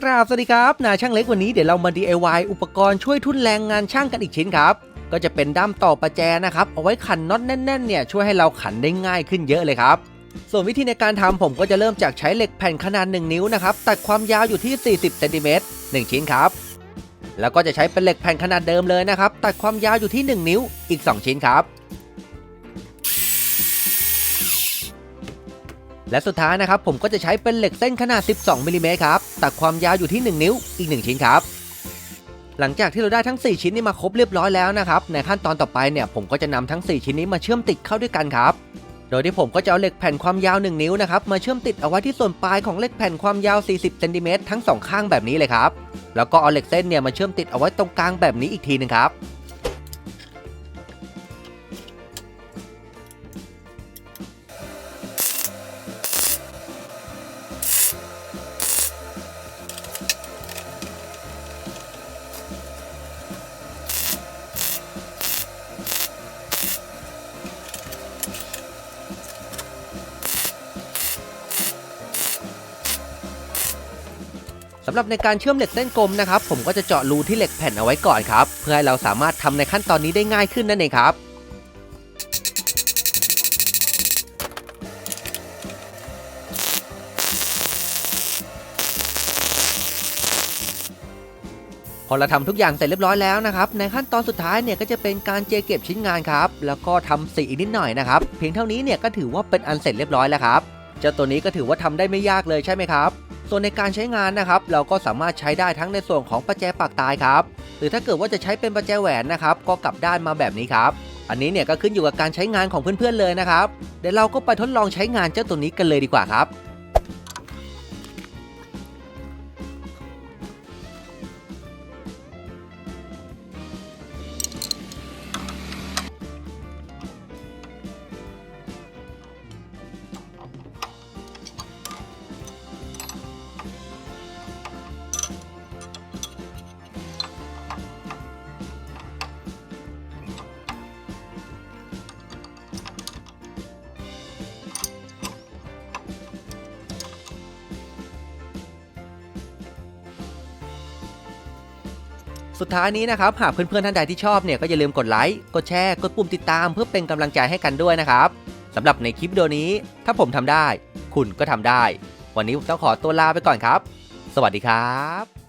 กราบสวัสดีครับนาช่างเล็กวันนี้เดี๋ยวเรามา DIY อุปกรณ์ช่วยทุนแรงงานช่างกันอีกชิ้นครับ ก็จะเป็นด้ามต่อประแจนะครับ เอาไว้ขันน็อตแน่นๆเนี่ยช่วยให้เราขันได้ง่ายขึ้นเยอะเลยครับ ส่วนวิธีในการทำผมก็จะเริ่มจากใช้เหล็กแผ่นขนาด 1 นิ้วนะครับ ตัดความยาวอยู่ที่ 40เซนติเมตร1ชิ้นครับ แล้วก็จะใช้เป็นเหล็กแผ่นขนาดเดิมเลยนะครับ ตัดความยาวอยู่ที่ 1 นิ้วอีก 2 ชิ้นครับ และสุดท้ายนะครับผมก็จะใช้เป็นเหล็กเส้นขนาด 12มิลลิเมตรครับ ตัดความยาวอยู่ที่ 1 นิ้วอีก 1 ชิ้นครับ หลังจากที่เราได้ทั้ง 4 ชิ้นนี้มาครบเรียบร้อยแล้วนะครับ ในขั้นตอนต่อไปเนี่ยผมก็จะนำทั้ง 4 ชิ้นนี้มาเชื่อมติดเข้าด้วยกันครับ โดยที่ผมก็จะเอาเหล็กแผ่นความยาว 1 นิ้วนะครับมาเชื่อมติดเอาไว้ที่ส่วนปลายของเหล็กแผ่นความยาว 40เซนติเมตรทั้งสองข้างแบบนี้เลยครับ แล้วก็เอาเหล็กเส้นเนี่ยมาเชื่อมติดเอาไว้ตรงกลางแบบนี้อีกทีหนึงครับ สำหรับในการเชื่อมเหล็กเส้นกลมนะครับผมก็จะเจาะรูที่เหล็กแผ่นเอาไว้ก่อนครับ เพื่อให้เราสามารถทำในขั้นตอนนี้ได้ง่ายขึ้นนั่นเองครับพอเราทำทุกอย่างเสร็จเรียบร้อยแล้วนะครับ ในขั้นตอนสุดท้ายเนี่ยก็จะเป็นการเจเก็บชิ้นงานครับ แล้วก็ทำสีอีกนิดหน่อยนะครับ เพียงเท่านี้เนี่ยก็ถือว่าเป็นอันเสร็จเรียบร้อยแล้วครับ เจ้าตัวนี้ก็ถือว่าทำได้ไม่ยากเลยใช่ไหมครับ ส่วนในการใช้งานนะครับ เราก็สามารถใช้ได้ทั้งในส่วนของประแจปากตายครับ หรือถ้าเกิดว่าจะใช้เป็นประแจแหวนนะครับ ก็กลับด้านมาแบบนี้ครับ อันนี้เนี่ยก็ขึ้นอยู่กับการใช้งานของเพื่อนๆเลยนะครับ เดี๋ยวเราก็ไปทดลองใช้งานเจ้าตัวนี้กันเลยดีกว่าครับ สุดท้ายนี้นะครับหากเพื่อนๆท่านใดที่ชอบเนี่ยก็อย่าลืมกดไลค์กดแชร์กดปุ่มติดตามเพื่อเป็นกำลังใจให้กันด้วยนะครับสำหรับในคลิปเดียวนี้ ถ้าผมทำได้ คุณก็ทำได้ วันนี้ผมต้องขอตัวลาไปก่อนครับ สวัสดีครับ